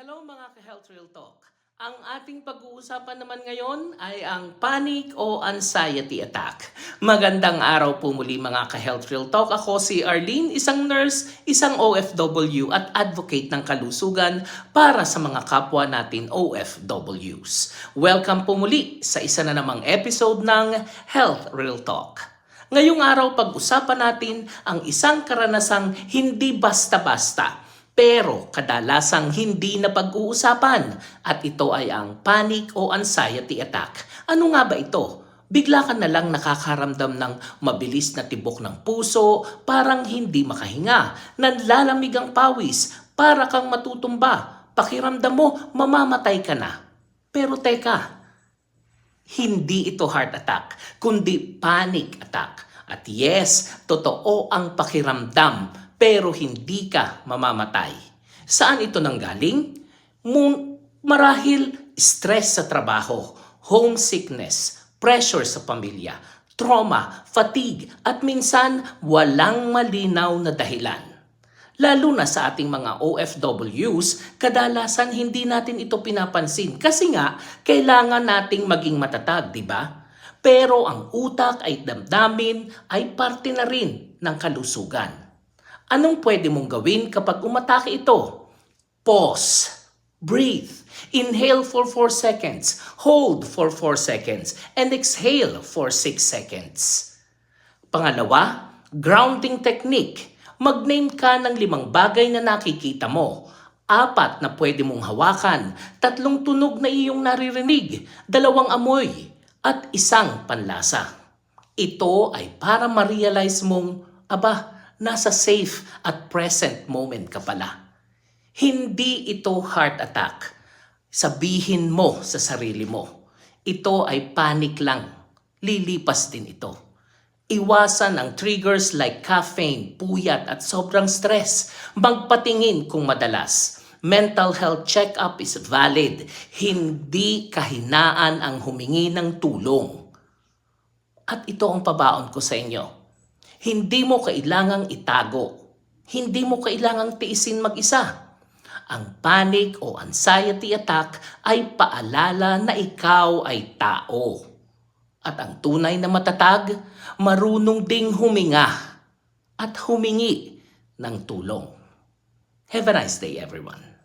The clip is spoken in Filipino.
Hello mga ka-Health Real Talk. Ang ating pag-uusapan naman ngayon ay ang panic o anxiety attack. Magandang araw po muli mga ka-Health Real Talk. Ako si Arlene, isang nurse, isang OFW at advocate ng kalusugan para sa mga kapwa natin OFWs. Welcome po muli sa isa na namang episode ng Health Real Talk. Ngayong araw pag-usapan natin ang isang karanasang hindi basta-basta pero kadalasang hindi na pag-uusapan at ito ay ang panic o anxiety attack. Ano nga ba ito? Bigla ka na lang nakakaramdam ng mabilis na tibok ng puso, parang hindi makahinga, nanlalamig ang pawis, para kang matutumba, pakiramdam mo mamamatay ka na. Pero teka, hindi ito heart attack, kundi panic attack. At yes, totoo ang pakiramdam, pero hindi ka mamamatay. Saan ito nanggaling? Mun- marahil stress sa trabaho, homesickness, pressure sa pamilya, trauma, fatigue, at minsan walang malinaw na dahilan. Lalo na sa ating mga OFWs, kadalasan hindi natin ito pinapansin kasi nga kailangan nating maging matatag, di ba? Pero ang utak ay damdamin ay parte na rin ng kalusugan. Anong pwede mong gawin kapag umatake ito? Pause. Breathe. Inhale for 4 seconds. Hold for 4 seconds. And exhale for 6 seconds. Pangalawa, grounding technique. Mag-name ka ng limang bagay na nakikita mo. Apat na pwede mong hawakan, tatlong tunog na iyong naririnig, dalawang amoy, at isang panlasa. Ito ay para ma-realize mong, aba, nasa safe at present moment ka pala. Hindi ito heart attack. Sabihin mo sa sarili mo, ito ay panic lang. Lilipas din ito. Iwasan ang triggers like caffeine, puyat at sobrang stress. Magpatingin kung madalas. Mental health check-up is valid. Hindi kahinaan ang humingi ng tulong. At ito ang pabaon ko sa inyo. Hindi mo kailangang itago. Hindi mo kailangang tiisin mag-isa. Ang panic o anxiety attack ay paalala na ikaw ay tao. At ang tunay na matatag, marunong ding huminga at humingi ng tulong. Have a nice day everyone.